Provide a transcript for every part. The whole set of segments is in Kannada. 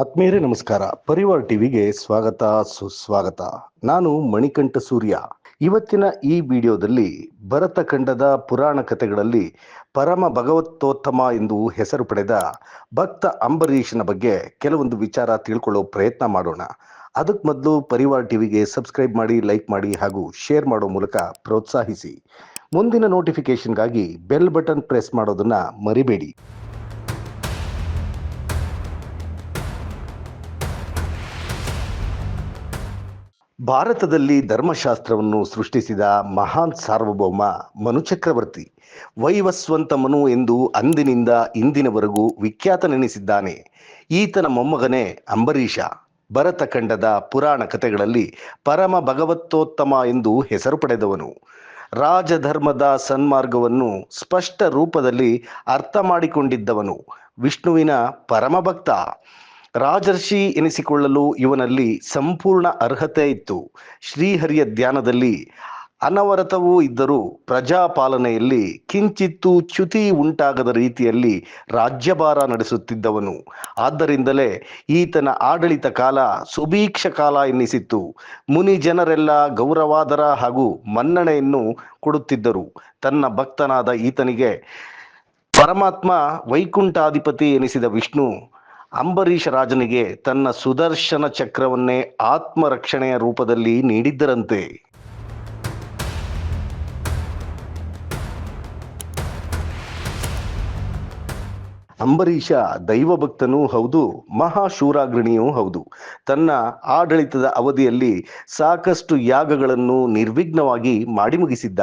ಆತ್ಮೀಯರೇ ನಮಸ್ಕಾರ. ಪರಿವಾರ್ ಟಿವಿಗೆ ಸ್ವಾಗತ, ಸುಸ್ವಾಗತ. ನಾನು ಮಣಿಕಂಠ ಸೂರ್ಯ. ಇವತ್ತಿನ ಈ ವಿಡಿಯೋದಲ್ಲಿ ಭರತ ಖಂಡದ ಪುರಾಣ ಕಥೆಗಳಲ್ಲಿ ಪರಮ ಭಗವತ್ತೋತ್ತಮ ಎಂದು ಹೆಸರು ಪಡೆದ ಭಕ್ತ ಅಂಬರೀಷನ ಬಗ್ಗೆ ಕೆಲವೊಂದು ವಿಚಾರ ತಿಳ್ಕೊಳ್ಳೋ ಪ್ರಯತ್ನ ಮಾಡೋಣ. ಅದಕ್ಕೆ ಮೊದಲು ಪರಿವಾರ್ ಟಿವಿಗೆ ಸಬ್ಸ್ಕ್ರೈಬ್ ಮಾಡಿ, ಲೈಕ್ ಮಾಡಿ ಹಾಗೂ ಶೇರ್ ಮಾಡೋ ಮೂಲಕ ಪ್ರೋತ್ಸಾಹಿಸಿ. ಮುಂದಿನ ನೋಟಿಫಿಕೇಶನ್ಗಾಗಿ ಬೆಲ್ ಬಟನ್ ಪ್ರೆಸ್ ಮಾಡೋದನ್ನ ಮರಿಬೇಡಿ. ಭಾರತದಲ್ಲಿ ಧರ್ಮಶಾಸ್ತ್ರವನ್ನು ಸೃಷ್ಟಿಸಿದ ಮಹಾನ್ ಸಾರ್ವಭೌಮ ಮನುಚಕ್ರವರ್ತಿ ವೈವಸ್ವಂತ ಮನು ಎಂದು ಅಂದಿನಿಂದ ಇಂದಿನವರೆಗೂ ವಿಖ್ಯಾತನೆನಿಸಿದ್ದಾನೆ ಈತನ ಮೊಮ್ಮಗನೇ ಅಂಬರೀಷ. ಭರತ ಖಂಡದ ಪುರಾಣ ಕಥೆಗಳಲ್ಲಿ ಪರಮ ಭಗವತ್ತೋತ್ತಮ ಎಂದು ಹೆಸರು ಪಡೆದವನು. ರಾಜಧರ್ಮದ ಸನ್ಮಾರ್ಗವನ್ನು ಸ್ಪಷ್ಟ ರೂಪದಲ್ಲಿ ಅರ್ಥ ಮಾಡಿಕೊಂಡಿದ್ದವನು. ವಿಷ್ಣುವಿನ ಪರಮಭಕ್ತ. ರಾಜರ್ಷಿ ಎನಿಸಿಕೊಳ್ಳಲು ಇವನಲ್ಲಿ ಸಂಪೂರ್ಣ ಅರ್ಹತೆ ಇತ್ತು. ಶ್ರೀಹರಿಯ ಧ್ಯಾನದಲ್ಲಿ ಅನವರತವೂ ಇದ್ದರೂ ಪ್ರಜಾಪಾಲನೆಯಲ್ಲಿ ಕಿಂಚಿತ್ತು ಚ್ಯುತಿ ಉಂಟಾಗದ ರೀತಿಯಲ್ಲಿ ರಾಜ್ಯಭಾರ ನಡೆಸುತ್ತಿದ್ದವನು. ಆದ್ದರಿಂದಲೇ ಈತನ ಆಡಳಿತ ಕಾಲ ಸುಭೀಕ್ಷ ಕಾಲ ಎನ್ನಿಸಿತ್ತು. ಮುನಿ ಜನರೆಲ್ಲ ಗೌರವಾದರ ಹಾಗೂ ಮನ್ನಣೆಯನ್ನು ಕೊಡುತ್ತಿದ್ದರು. ತನ್ನ ಭಕ್ತನಾದ ಈತನಿಗೆ ಪರಮಾತ್ಮ ವೈಕುಂಠಾಧಿಪತಿ ಎನಿಸಿದ ವಿಷ್ಣು ಅಂಬರೀಷ ರಾಜನಿಗೆ ತನ್ನ ಸುದರ್ಶನ ಚಕ್ರವನ್ನೇ ಆತ್ಮರಕ್ಷಣೆಯ ರೂಪದಲ್ಲಿ ನೀಡಿದ್ದರಂತೆ. ಅಂಬರೀಷ ದೈವ ಭಕ್ತನೂ ಹೌದು, ಮಹಾಶೂರಾಗ್ರಣಿಯೂ ಹೌದು. ತನ್ನ ಆಡಳಿತದ ಅವಧಿಯಲ್ಲಿ ಸಾಕಷ್ಟು ಯಾಗಗಳನ್ನು ನಿರ್ವಿಘ್ನವಾಗಿ ಮಾಡಿ ಮುಗಿಸಿದ್ದ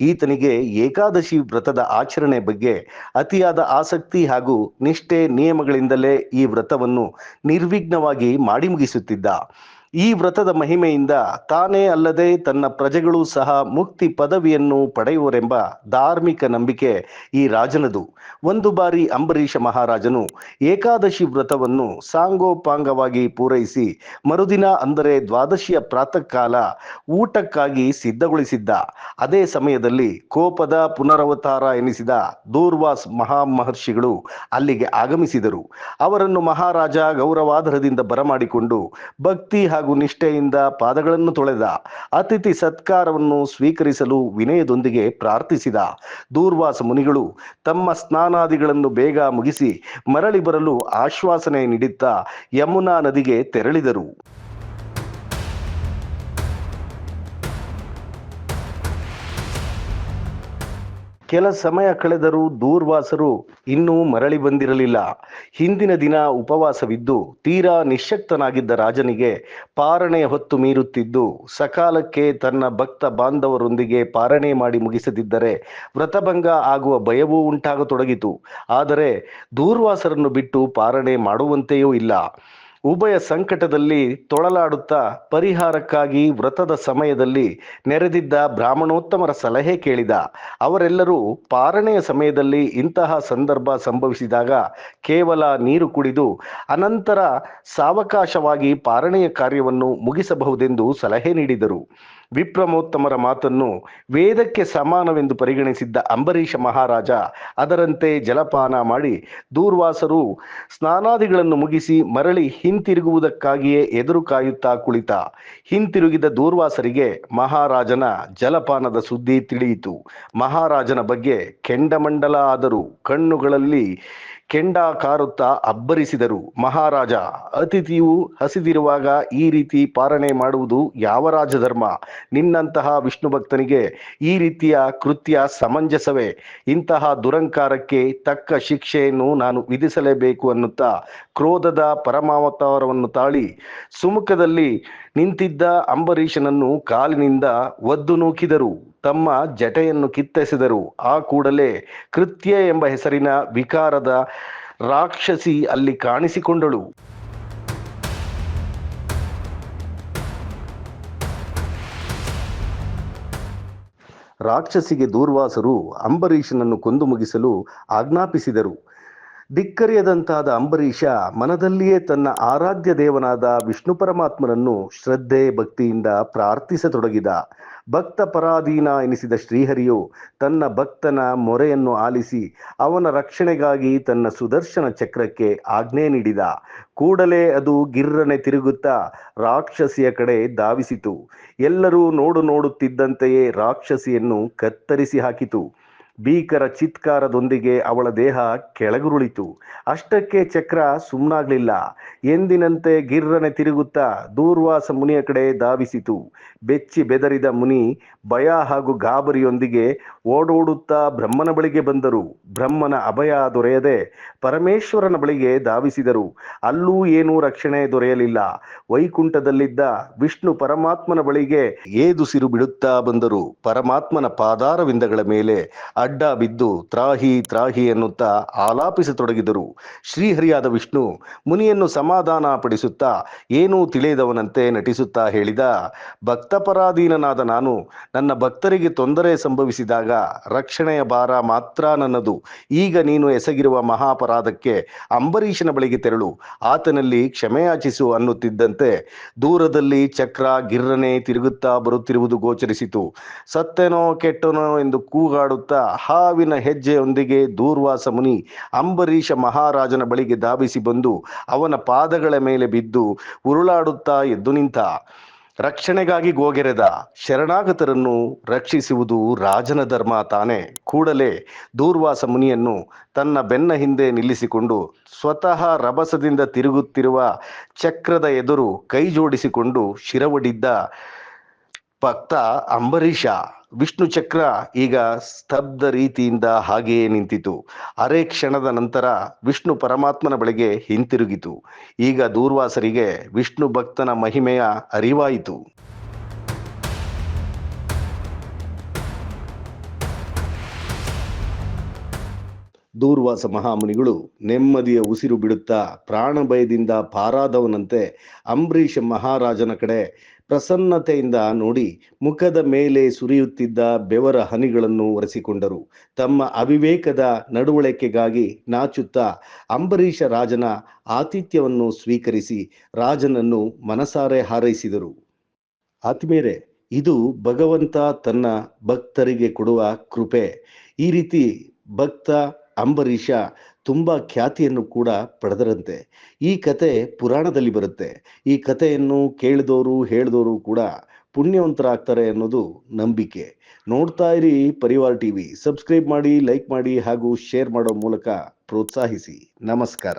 ಈತನಿಗೆ ಏಕಾದಶಿ ವ್ರತದ ಆಚರಣೆ ಬಗ್ಗೆ ಅತಿಯಾದ ಆಸಕ್ತಿ ಹಾಗೂ ನಿಷ್ಠೆ ನಿಯಮಗಳಿಂದಲೇ ಈ ವ್ರತವನ್ನು ನಿರ್ವಿಘ್ನವಾಗಿ ಮಾಡಿ ಮುಗಿಸುತ್ತಿದ್ದ ಈ ವ್ರತದ ಮಹಿಮೆಯಿಂದ ತಾನೇ ಅಲ್ಲದೆ ತನ್ನ ಪ್ರಜೆಗಳು ಸಹ ಮುಕ್ತಿ ಪದವಿಯನ್ನು ಪಡೆಯುವರೆಂಬ ಧಾರ್ಮಿಕ ನಂಬಿಕೆ ಈ ರಾಜನದು. ಒಂದು ಬಾರಿ ಅಂಬರೀಷ ಮಹಾರಾಜನು ಏಕಾದಶಿ ವ್ರತವನ್ನು ಸಾಂಗೋಪಾಂಗವಾಗಿ ಪೂರೈಸಿ ಮರುದಿನ ಅಂದರೆ ದ್ವಾದಶಿಯ ಪ್ರಾತಃ ಕಾಲ ಊಟಕ್ಕಾಗಿ ಸಿದ್ಧಗೊಳಿಸಿದ್ದ. ಅದೇ ಸಮಯದಲ್ಲಿ ಕೋಪದ ಪುನರವತಾರ ಎನಿಸಿದ ದೂರ್ವಾಸ್ ಮಹಾಮಹರ್ಷಿಗಳು ಅಲ್ಲಿಗೆ ಆಗಮಿಸಿದರು. ಅವರನ್ನು ಮಹಾರಾಜ ಗೌರವಾಧಾರದಿಂದ ಬರಮಾಡಿಕೊಂಡು ಭಕ್ತಿ ಹಾಗೂ ನಿಷ್ಠೆಯಿಂದ ಪಾದಗಳನ್ನು ತೊಳೆದ ಅತಿಥಿ ಸತ್ಕಾರವನ್ನು ಸ್ವೀಕರಿಸಲು ವಿನಯದೊಂದಿಗೆ ಪ್ರಾರ್ಥಿಸಿದ ದೂರ್ವಾಸ ಮುನಿಗಳು ತಮ್ಮ ಸ್ನಾನಾದಿಗಳನ್ನು ಬೇಗ ಮುಗಿಸಿ ಮರಳಿ ಬರಲು ಆಶ್ವಾಸನೆ ನೀಡುತ್ತಾ ಯಮುನಾ ನದಿಗೆ ತೆರಳಿದರು. ಕೆಲ ಸಮಯ ಕಳೆದರೂ ದೂರ್ವಾಸರು ಇನ್ನೂ ಮರಳಿ ಬಂದಿರಲಿಲ್ಲ. ಹಿಂದಿನ ದಿನ ಉಪವಾಸವಿದ್ದು, ತೀರಾ ನಿಶ್ಶಕ್ತನಾಗಿದ್ದ ರಾಜನಿಗೆ ಪಾರಣೆ ಹೊತ್ತು ಮೀರುತ್ತಿದ್ದು, ಸಕಾಲಕ್ಕೆ ತನ್ನ ಭಕ್ತ ಬಾಂಧವರೊಂದಿಗೆ ಪಾರಣೆ ಮಾಡಿ ಮುಗಿಸದಿದ್ದರೆ ವ್ರತಭಂಗ ಆಗುವ ಭಯವೂ ಉಂಟಾಗತೊಡಗಿತು. ಆದರೆ ದೂರ್ವಾಸರನ್ನು ಬಿಟ್ಟು ಪಾರಣೆ ಮಾಡುವಂತೆಯೂ ಇಲ್ಲ. ಉಭಯ ಸಂಕಟದಲ್ಲಿ ತೊಳಲಾಡುತ್ತಾ ಪರಿಹಾರಕ್ಕಾಗಿ ವ್ರತದ ಸಮಯದಲ್ಲಿ ನೆರೆದಿದ್ದ ಬ್ರಾಹ್ಮಣೋತ್ತಮರ ಸಲಹೆ ಕೇಳಿದ. ಅವರೆಲ್ಲರೂ ಪಾರಣೆಯ ಸಮಯದಲ್ಲಿ ಇಂತಹ ಸಂದರ್ಭ ಸಂಭವಿಸಿದಾಗ ಕೇವಲ ನೀರು ಕುಡಿದು ಅನಂತರ ಸಾವಕಾಶವಾಗಿ ಪಾರಣೆಯ ಕಾರ್ಯವನ್ನು ಮುಗಿಸಬಹುದೆಂದು ಸಲಹೆ ನೀಡಿದರು. ವಿಪ್ರಮೋತ್ತಮರ ಮಾತನ್ನು ವೇದಕ್ಕೆ ಸಮಾನವೆಂದು ಪರಿಗಣಿಸಿದ್ದ ಅಂಬರೀಷ ಮಹಾರಾಜ, ಅದರಂತೆ ಜಲಪಾನ ಮಾಡಿ ದೂರ್ವಾಸರು ಸ್ನಾನಾದಿಗಳನ್ನು ಮುಗಿಸಿ ಮರಳಿ ಹಿಂತಿರುಗುವುದಕ್ಕಾಗಿಯೇ ಎದುರು ಕಾಯುತ್ತಾ ಕುಳಿತ. ಹಿಂತಿರುಗಿದ ದೂರ್ವಾಸರಿಗೆ ಮಹಾರಾಜನ ಜಲಪಾನದ ಸುದ್ದಿ ತಿಳಿಯಿತು. ಮಹಾರಾಜನ ಬಗ್ಗೆ ಕೆಂಡಮಂಡಲ ಆದರೂ ಕಣ್ಣುಗಳಲ್ಲಿ ಕೆಂಡ ಕಾರುತ್ತಾ ಅಬ್ಬರಿಸಿದರು. ಮಹಾರಾಜ, ಅತಿಥಿಯು ಹಸಿದಿರುವಾಗ ಈ ರೀತಿ ಪಾರಣೆ ಮಾಡುವುದು ಯಾವ ರಾಜಧರ್ಮ? ನಿನ್ನಂತಹ ವಿಷ್ಣು ಭಕ್ತನಿಗೆ ಈ ರೀತಿಯ ಕೃತ್ಯ ಸಮಂಜಸವೇ. ಇಂತಹ ದುರಂಕಾರಕ್ಕೆ ತಕ್ಕ ಶಿಕ್ಷೆಯನ್ನು ನಾನು ವಿಧಿಸಲೇಬೇಕು ಅನ್ನುತ್ತಾ ಕ್ರೋಧದ ಪರಮಾವತಾರವನ್ನು ತಾಳಿ ಸುಮುಖದಲ್ಲಿ ನಿಂತಿದ್ದ ಅಂಬರೀಷನನ್ನು ಕಾಲಿನಿಂದ ಒದ್ದು ನೂಕಿದರು. ತಮ್ಮ ಜಟೆಯನ್ನು ಕಿತ್ತೆಸೆದರು. ಆ ಕೂಡಲೇ ಕೃತ್ಯ ಎಂಬ ಹೆಸರಿನ ವಿಕಾರದ ರಾಕ್ಷಸಿ ಅಲ್ಲಿ ಕಾಣಿಸಿಕೊಂಡಳು. ರಾಕ್ಷಸಿಗೆ ದೂರ್ವಾಸರು ಅಂಬರೀಷನನ್ನು ಕೊಂದು ಮುಗಿಸಲು ಆಜ್ಞಾಪಿಸಿದರು. ಧಿಕ್ಕರಿಯದಂತಾದ ಅಂಬರೀಷ ಮನದಲ್ಲಿಯೇ ತನ್ನ ಆರಾಧ್ಯ ದೇವನಾದ ವಿಷ್ಣು ಪರಮಾತ್ಮನನ್ನು ಶ್ರದ್ಧೆ, ಭಕ್ತಿಯಿಂದ ಪ್ರಾರ್ಥಿಸತೊಡಗಿದ. ಭಕ್ತ ಪರಾಧೀನ ಎನಿಸಿದ ಶ್ರೀಹರಿಯು ತನ್ನ ಭಕ್ತನ ಮೊರೆಯನ್ನು ಆಲಿಸಿ ಅವನ ರಕ್ಷಣೆಗಾಗಿ ತನ್ನ ಸುದರ್ಶನ ಚಕ್ರಕ್ಕೆ ಆಜ್ಞೆ ನೀಡಿದ. ಕೂಡಲೇ ಅದು ಗಿರ್ರನೆ ತಿರುಗುತ್ತಾ ರಾಕ್ಷಸಿಯ ಕಡೆ ಧಾವಿಸಿತು. ಎಲ್ಲರೂ ನೋಡು ನೋಡುತ್ತಿದ್ದಂತೆಯೇ ರಾಕ್ಷಸಿಯನ್ನು ಕತ್ತರಿಸಿ ಹಾಕಿತು. ಭೀಕರ ಚಿತ್ಕಾರದೊಂದಿಗೆ ಅವಳ ದೇಹ ಕೆಳಗುರುಳಿತು. ಅಷ್ಟಕ್ಕೆ ಚಕ್ರ ಸುಮ್ಮನಾಗ್ಲಿಲ್ಲ ಎಂದಿನಂತೆ ಗಿರ್ರನೆ ತಿರುಗುತ್ತಾ ದೂರ್ವಾಸ ಮುನಿಯ ಕಡೆ ಧಾವಿಸಿತು. ಬೆಚ್ಚಿ ಬೆದರಿದ ಮುನಿ ಭಯ ಹಾಗೂ ಗಾಬರಿಯೊಂದಿಗೆ ಓಡೋಡುತ್ತಾ ಬ್ರಹ್ಮನ ಬಳಿಗೆ ಬಂದರು. ಬ್ರಹ್ಮನ ಅಭಯ ದೊರೆಯದೆ ಪರಮೇಶ್ವರನ ಬಳಿಗೆ ಧಾವಿಸಿದರು. ಅಲ್ಲೂ ಏನೂ ರಕ್ಷಣೆ ದೊರೆಯಲಿಲ್ಲ. ವೈಕುಂಠದಲ್ಲಿದ್ದ ವಿಷ್ಣು ಪರಮಾತ್ಮನ ಬಳಿಗೆ ಏದುಸಿರು ಬಿಡುತ್ತಾ ಬಂದರು. ಪರಮಾತ್ಮನ ಪಾದಾರವಿಂದಗಳ ಮೇಲೆ ಅಡ್ಡ ಬಿದ್ದು ತ್ರಾಹಿ ತ್ರಾಹಿ ಎನ್ನುತ್ತಾ ಆಲಾಪಿಸತೊಡಗಿದರು. ಶ್ರೀಹರಿಯಾದ ವಿಷ್ಣು ಮುನಿಯನ್ನು ಸಮಾಧಾನ ಪಡಿಸುತ್ತಾ ಏನೂ ತಿಳಿಯದವನಂತೆ ನಟಿಸುತ್ತಾ ಹೇಳಿದ, ಭಕ್ತಪರಾಧೀನನಾದ ನಾನು ನನ್ನ ಭಕ್ತರಿಗೆ ತೊಂದರೆ ಸಂಭವಿಸಿದಾಗ ರಕ್ಷಣೆಯ ಭಾರ ಮಾತ್ರ ನನ್ನದು. ಈಗ ನೀನು ಎಸಗಿರುವ ಮಹಾಪರಾಧಕ್ಕೆ ಅಂಬರೀಷನ ಬಳಿಗೆ ತೆರಳು. ಆತನಲ್ಲಿ ಕ್ಷಮೆಯಾಚಿಸು ಅನ್ನುತ್ತಿದ್ದಂತೆ ದೂರದಲ್ಲಿ ಚಕ್ರ ಗಿರ್ರನೆ ತಿರುಗುತ್ತಾ ಬರುತ್ತಿರುವುದು ಗೋಚರಿಸಿತು. ಸತ್ತೆನೋ ಕೆಟ್ಟನೋ ಎಂದು ಕೂಗಾಡುತ್ತಾ ಹಾವಿನ ಹೆಜ್ಜೆಯೊಂದಿಗೆ ದೂರ್ವಾಸ ಮುನಿ ಅಂಬರೀಷ ಮಹಾರಾಜನ ಬಳಿಗೆ ಧಾವಿಸಿ ಬಂದು ಅವನ ಪಾದಗಳ ಮೇಲೆ ಬಿದ್ದು ಉರುಳಾಡುತ್ತಾ ಎದ್ದು ನಿಂತ. ರಕ್ಷಣೆಗಾಗಿ ಗೋಗೆರೆದ ಶರಣಾಗತರನ್ನು ರಕ್ಷಿಸುವುದು ರಾಜನ ಧರ್ಮ ತಾನೇ. ಕೂಡಲೇ ದೂರ್ವಾಸ ಮುನಿಯನ್ನು ತನ್ನ ಬೆನ್ನ ಹಿಂದೆ ನಿಲ್ಲಿಸಿಕೊಂಡು ಸ್ವತಃ ರಭಸದಿಂದ ತಿರುಗುತ್ತಿರುವ ಚಕ್ರದ ಎದುರು ಕೈ ಜೋಡಿಸಿಕೊಂಡು ಶಿರವಡಿದ್ದ ಭಕ್ತ ಅಂಬರೀಷ. ವಿಷ್ಣು ಚಕ್ರ ಈಗ ಸ್ತಬ್ಧ ರೀತಿಯಿಂದ ಹಾಗೆಯೇ ನಿಂತಿತು. ಅರೆ ಕ್ಷಣದ ನಂತರ ವಿಷ್ಣು ಪರಮಾತ್ಮನ ಬಳಿಗೆ ಹಿಂತಿರುಗಿತು. ಈಗ ದೂರ್ವಾಸರಿಗೆ ವಿಷ್ಣು ಭಕ್ತನ ಮಹಿಮೆಯ ಅರಿವಾಯಿತು. ದೂರ್ವಾಸ ಮಹಾಮುನಿಗಳು ನೆಮ್ಮದಿಯ ಉಸಿರು ಬಿಡುತ್ತಾ ಪ್ರಾಣ ಭಯದಿಂದ ಪಾರಾದವನಂತೆ ಅಂಬರೀಷ ಮಹಾರಾಜನ ಕಡೆ ಪ್ರಸನ್ನತೆಯಿಂದ ನೋಡಿ ಮುಖದ ಮೇಲೆ ಸುರಿಯುತ್ತಿದ್ದ ಬೆವರ ಹನಿಗಳನ್ನು ಒರೆಸಿಕೊಂಡರು. ತಮ್ಮ ಅವಿವೇಕದ ನಡವಳಿಕೆಗಾಗಿ ನಾಚುತ್ತಾ ಅಂಬರೀಷ ರಾಜನ ಆತಿಥ್ಯವನ್ನು ಸ್ವೀಕರಿಸಿ ರಾಜನನ್ನು ಮನಸಾರೆ ಹಾರೈಸಿದರು. ಆತ್ಮೇರೆ ಇದು ಭಗವಂತ ತನ್ನ ಭಕ್ತರಿಗೆ ಕೊಡುವ ಕೃಪೆ. ಈ ರೀತಿ ಭಕ್ತ ಅಂಬರೀಷ ತುಂಬ ಖ್ಯಾತಿಯನ್ನು ಕೂಡ ಪಡೆದರಂತೆ. ಈ ಕತೆ ಪುರಾಣದಲ್ಲಿ ಬರುತ್ತೆ. ಈ ಕಥೆಯನ್ನು ಕೇಳಿದವರು ಹೇಳಿದವರು ಕೂಡ ಪುಣ್ಯವಂತರಾಗ್ತಾರೆ ಅನ್ನೋದು ನಂಬಿಕೆ. ನೋಡ್ತಾ ಇರಿ ಪರಿವಾರ ಟಿವಿ. ಸಬ್ಸ್ಕ್ರೈಬ್ ಮಾಡಿ, ಲೈಕ್ ಮಾಡಿ ಹಾಗೂ ಶೇರ್ ಮಾಡೋ ಮೂಲಕ ಪ್ರೋತ್ಸಾಹಿಸಿ. ನಮಸ್ಕಾರ.